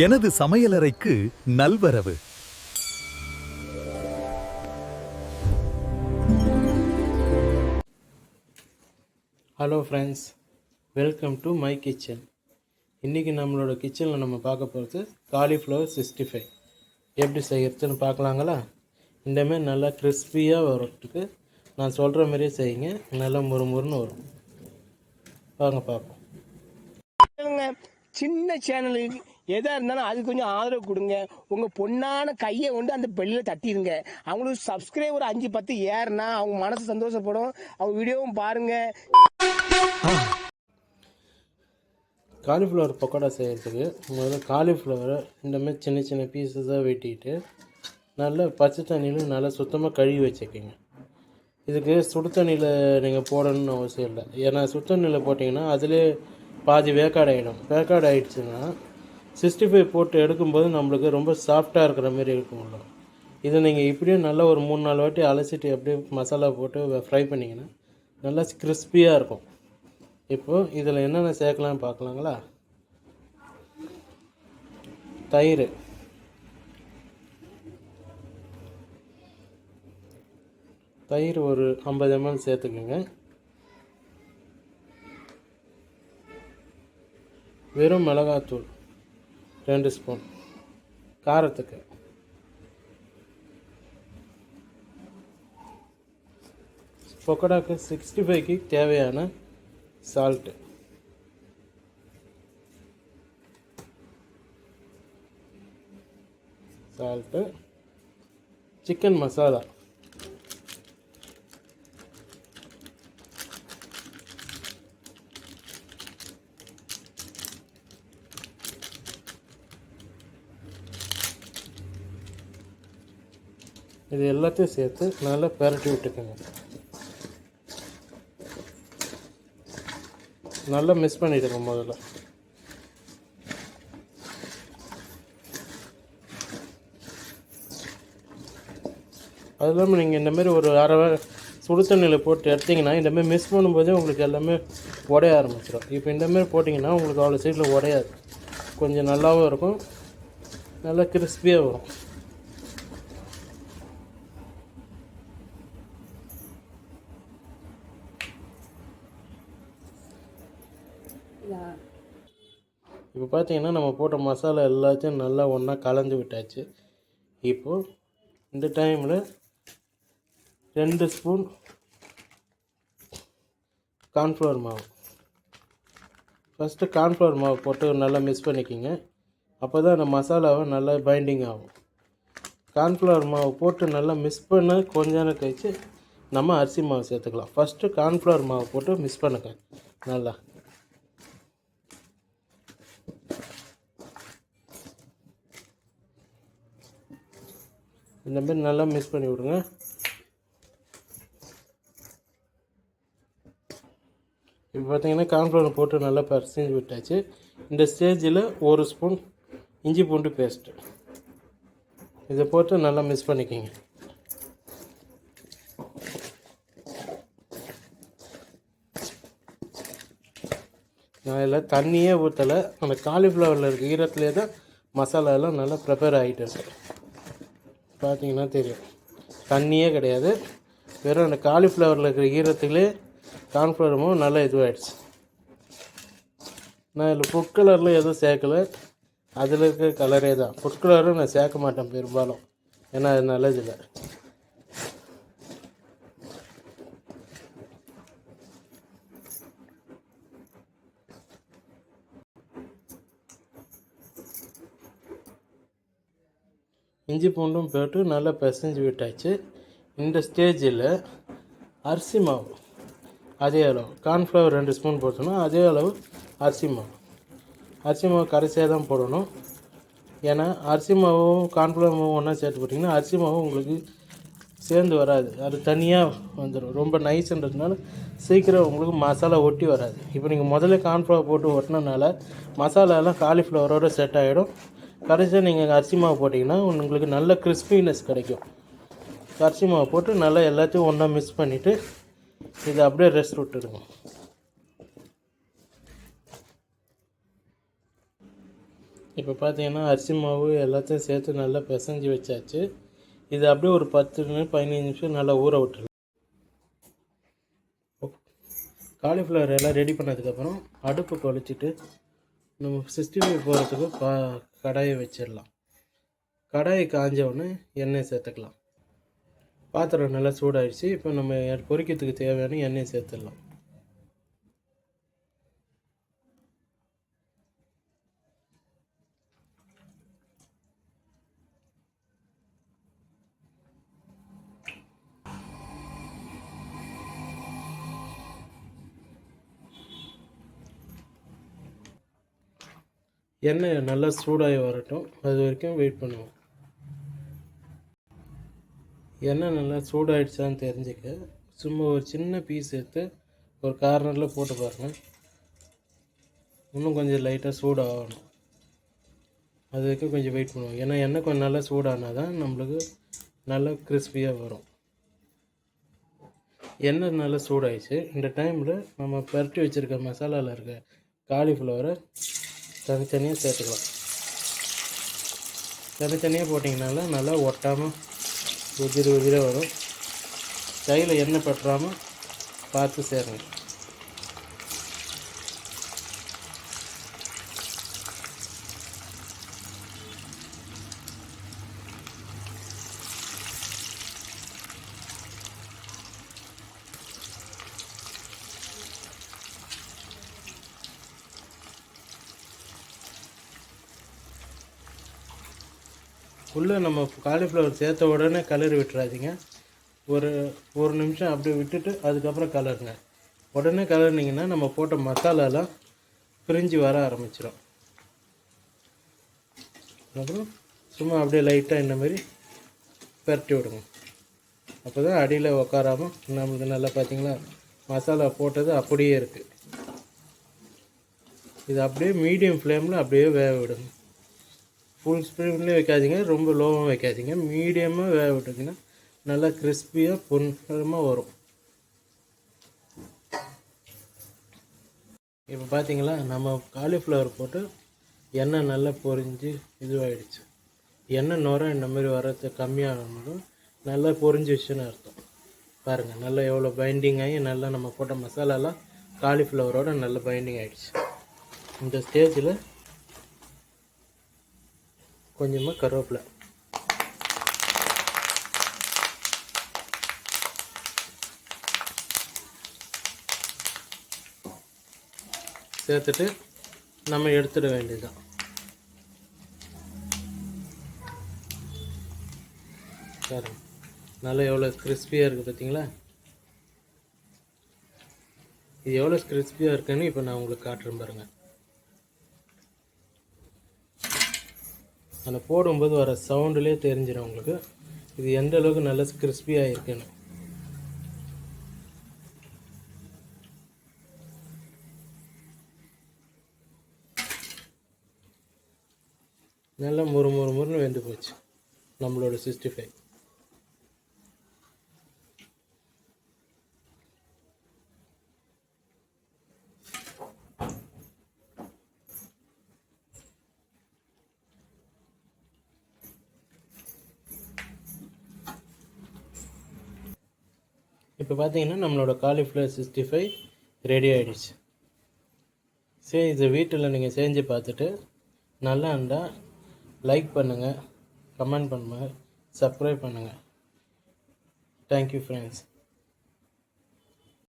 எனது சமையலறைக்கு நல்வரவு. Hello friends welcome to my kitchen இன்றைக்கி நம்மளோட கிச்சனில் நம்ம பார்க்க போகிறது காலிஃப்ளவர் சிக்ஸ்டி ஃபைவ் எப்படி செய்யறதுன்னு பார்க்கலாங்களா? இந்தமாரி நல்லா கிறிஸ்பியாக வரத்துக்கு நான் சொல்கிற மாதிரியே செய்யுங்க. நல்லா முறுமுறுன்னு வரும். வாங்க பார்ப்போம். சின்ன சேனலுக்கு எதாக இருந்தாலும் அது கொஞ்சம் ஆதரவு கொடுங்க. உங்கள் பொண்ணான கையை கொண்டு அந்த பெல்லில் தட்டிடுங்க அவங்களுக்கு சப்ஸ்கிரைபர் அஞ்சு பத்து ஏறுனா அவங்க மனசு சந்தோஷப்படும். அவங்க வீடியோவும் பாருங்க. காலிஃப்ளவர் பக்கோடா செய்கிறதுக்கு முதல்ல காலிஃப்ளவரை இந்த மாதிரி சின்ன சின்ன பீசஸாக வெட்டிட்டு நல்லா பச்சை தண்ணியில் நல்லா சுத்தமாக கழுவி வச்சுக்கோங்க. இதுக்கு சுடு தண்ணியில் நீங்கள் போடணும்னு அவசியம் இல்லை. ஏன்னா சுடு தண்ணியில் போட்டிங்கன்னா அதிலே பாதி வேக்காடு ஆகிடும் வேக்காடு ஆகிடுச்சுன்னா சிக்ஸ்டி ஃபைவ் போட்டு எடுக்கும்போது நம்மளுக்கு ரொம்ப சாஃப்டாக இருக்கிற மாதிரி இருக்கும்ல இதை நீங்கள் இப்படியும் நல்லா ஒரு மூணு நாலு வாட்டி அலசிட்டு அப்படியே மசாலா போட்டு ஃப்ரை பண்ணிங்கன்னா நல்லா கிறிஸ்பியாக இருக்கும். இப்போது இதில் என்னென்ன சேர்க்கலாம் பார்க்கலாங்களா? தயிர். தயிர் ஒரு ஐம்பது எம்எல் சேர்த்துக்குங்க. வெறும் மிளகாத்தூள். ரெண்டு ஸ்பூன். காரத்துக்கு. பொக்கடாக்கு சிக்ஸ்டி ஃபைவ்க்கு தேவையான சால்ட்டு சால்ட்டு சிக்கன் மசாலா. இது எல்லாத்தையும் சேர்த்து நல்லா பிரட்டி விட்டுக்கோங்க. நல்லா மிஸ் பண்ணிவிடுங்க முதல்ல. அது இல்லாமல் நீங்கள் இந்தமாரி ஒரு அரை சுடு தண்ணியில் போட்டு எடுத்தீங்கன்னா இந்தமாரி மிஸ் பண்ணும்போதே உங்களுக்கு எல்லாமே உடைய ஆரம்பிச்சிடும் இப்போ இந்தமாரி போட்டிங்கன்னா உங்களுக்கு அவ்வளோ சீக்கிரம் உடையாது. கொஞ்சம் நல்லாவும் இருக்கும். நல்லா கிறிஸ்பியாக வரும். இப்போ பார்த்தீங்கன்னா நம்ம போட்ட மசாலா எல்லாத்தையும் நல்லா ஒன்றா கலந்து விட்டாச்சு. இப்போது இந்த டைமில் ரெண்டு ஸ்பூன் கார்ன்ஃப்ளவர் மாவு. ஃபஸ்ட்டு கார்ன்ஃப்ளவர் மாவு போட்டு நல்லா மிக்ஸ் பண்ணிக்கிங்க. அப்போ தான் அந்த மசாலாவை நல்லா பைண்டிங் ஆகும். கார்ன்ஃப்ளவர் மாவு போட்டு நல்லா மிக்ஸ் பண்ண கொஞ்ச நேரம் கழிச்சு நம்ம அரிசி மாவு சேர்த்துக்கலாம். ஃபஸ்ட்டு கார்ன்ஃப்ளவர் மாவு போட்டு மிக்ஸ் பண்ணுங்க. நல்லா. இந்த மாதிரி நல்லா மிக்ஸ் பண்ணி விடுங்க. இப்போ பார்த்தீங்கன்னா கார்ன்ஃப்ளவர் போட்டு நல்லா பரிசெஞ்சு விட்டாச்சு. இந்த ஸ்டேஜில் ஒரு ஸ்பூன் இஞ்சி பூண்டு பேஸ்ட்டு இதை போட்டு நல்லா மிக்ஸ் பண்ணிக்கிங்க. நான் இதில் தண்ணியே ஊற்றலை அந்த காலிஃப்ளவரில் இருக்க ஈரத்துலேயே தான் மசாலாலாம் நல்லா ப்ரிப்பேர் ஆகிட்டு இருக்கு பார்த்தீங்கன்னா தெரியும். தண்ணியே கிடையாது. வெறும் அந்த காலிஃப்ளவரில் இருக்கிற ஈரத்துலேயே கார்ன்ஃப்ளவரும் நல்லா இதுவாகிடுச்சு நான் இதில் ஃபுட் கலரில் எதுவும் சேர்க்கல. அதில் இருக்கிற கலரே தான். ஃபுட் கலரும் நான் சேர்க்க மாட்டேன் பெரும்பாலும். ஏன்னா அது நல்லதில்லை. இஞ்சி பூண்டும் போட்டு நல்லா பிசைஞ்சு விட்டாச்சு. இந்த ஸ்டேஜில் அரிசி மாவு அதே அளவு. கார்ன்ஃப்ளவர் ரெண்டு ஸ்பூன் போட்டோம்னா அதே அளவு அரிசி மாவு. அரிசி மாவு கரைசியாக தான் போடணும். ஏன்னா அரிசி மாவும் கார்ன்ஃப்ளவர் மாவும் ஒன்றா சேர்த்து போட்டிங்கன்னா அரிசி மாவு உங்களுக்கு சேர்ந்து வராது. அது தனியாக வந்துடும் ரொம்ப நைஸ்ன்றதுனால சீக்கிரம் உங்களுக்கு மசாலா ஒட்டி வராது. இப்போ நீங்கள் முதல்ல கார்ன்ஃப்ளவர் போட்டு ஒட்டினனால மசாலாலாம் காலிஃப்ளவரோடு செட் ஆகிடும் கடைசியாக நீங்கள் அரிசி மாவு போட்டிங்கன்னா உங்களுக்கு நல்ல கிறிஸ்பினஸ் கிடைக்கும். அரிசி மாவு போட்டு நல்லா எல்லாத்தையும் ஒன்றா மிக்ஸ் பண்ணிவிட்டு இதை அப்படியே ரெஸ்ட் விட்டுடுங்க இப்போ பார்த்தீங்கன்னா அரிசி மாவு எல்லாத்தையும் சேர்த்து நல்லா பிசைஞ்சு வச்சாச்சு. இது அப்படியே ஒரு பத்து நிமிஷம் பதினஞ்சு நிமிஷம் நல்லா ஊற விட்டுருலாம் காலிஃப்ளவர் எல்லாம் ரெடி பண்ணதுக்கப்புறம் அடுப்பு குழச்சிட்டு நம்ம சிக்ஸ்டி ஃபைவ் போகிறதுக்கு பா கடாயை வச்சிடலாம். கடாயை காஞ்ச உடனே எண்ணெய் சேர்த்துக்கலாம். பாத்திரம் நல்லா சூடாயிடுச்சு. இப்போ நம்ம பொரிக்கிறதுக்கு தேவையான எண்ணெய் சேர்த்துடலாம். எண்ணெய் நல்லா சூடாகி வரட்டும். அது வரைக்கும் வெயிட் பண்ணுவோம். எண்ணெய் நல்லா சூடாயிடுச்சான்னு தெரிஞ்சுக்க. சும்மா ஒரு சின்ன பீஸ் எடுத்து ஒரு கார்னரில் போட்டு பாருங்கள் இன்னும் கொஞ்சம் லைட்டாக சூடாகணும். அது வரைக்கும் கொஞ்சம் வெயிட் பண்ணுவோம். ஏன்னா எண்ணெய் கொஞ்சம் நல்லா சூடானால் தான் நம்மளுக்கு நல்லா கிறிஸ்பியாக வரும். எண்ணெய் நல்லா சூடாயிடுச்சு. இந்த டைமில் நம்ம பரட்டி வச்சுருக்க மசாலாவில் இருக்க காலிஃப்ளவரை தனித்தனியாக சேர்த்துக்கலாம். தனித்தனியாக போட்டிங்கனால நல்லா ஒட்டாமல் உதிர உதிர வரும். கையில் எண்ணெய் பற்றாமல் பார்த்து சேருங்க. உள்ளே நம்ம காலிஃப்ளவர் சேர்த்த உடனே கலரி விட்டுறாதீங்க. ஒரு ஒரு நிமிஷம் அப்படியே விட்டுட்டு அதுக்கப்புறம் கலருங்க உடனே கலர்னிங்கன்னா நம்ம போட்ட மசாலாலாம் பிரிஞ்சு வர ஆரம்பிச்சிடும் அப்புறம் சும்மா அப்படியே லைட்டாக இந்த மாதிரி பரட்டி விடுங்க. அப்போ தான் அடியில் உக்காராமல் நம்மளுக்கு நல்லா பார்த்தீங்களா மசாலா போட்டது அப்படியே இருக்குது இது அப்படியே மீடியம் ஃப்ளேமில் அப்படியே வேக விடுங்க. ஃபுல் ஸ்பீட்லேயும் வைக்காதீங்க. ரொம்ப லோவாகவும் வைக்காதீங்க. மீடியமாக வேக விட்டிங்கன்னா நல்லா கிறிஸ்பியாக பொன்னிறமாக வரும். இப்போ பார்த்தீங்களா நம்ம காலிஃப்ளவர் போட்டு எண்ணெய் நல்லா பொரிஞ்சு இதுவாகிடுச்சு எண்ணெய் நுர இந்த மாதிரி வர்றது கம்மியானதும் நல்லா பொரிஞ்சிச்சுன்னு அர்த்தம். பாருங்கள் நல்லா எவ்வளோ பைண்டிங் ஆகி நல்லா நம்ம போட்ட மசாலாலாம் காலிஃப்ளவரோட நல்ல பைண்டிங் ஆகிடுச்சு இந்த ஸ்டேஜில் கொஞ்சமாக கருவேப்பிலை. சேர்த்துட்டு நம்ம எடுத்துட வேண்டியதுதான். பாருங்க நல்லா எவ்வளோ கிறிஸ்பியாக இருக்குது பார்த்தீங்களா இது எவ்வளோ கிறிஸ்பியாக இருக்குன்னு இப்போ நான் உங்களுக்கு காட்டுறேன் பாருங்கள் அந்த போடும்போது வர சவுண்டுலேயே தெரிஞ்சிடும் உங்களுக்கு. இது எந்த அளவுக்கு நல்ல கிறிஸ்பியாக இருக்குன்னு. நல்லா முறு முறு முறுன்னு வெந்து போச்சு. நம்மளோட சிக்ஸ்டி ஃபைவ். இப்போ பார்த்தீங்கன்னா நம்மளோட காலிஃப்ளவர் சிக்ஸ்டி ஃபைவ் ரெடி ஆகிடுச்சு சரி இது வீட்டில் நீங்கள் செஞ்சு பார்த்துட்டு நல்லா இருந்தால் லைக் பண்ணுங்கள் கமெண்ட் பண்ணுங்கள் சப்ஸ்கிரைப் பண்ணுங்கள் தேங்க்யூ ஃப்ரெண்ட்ஸ்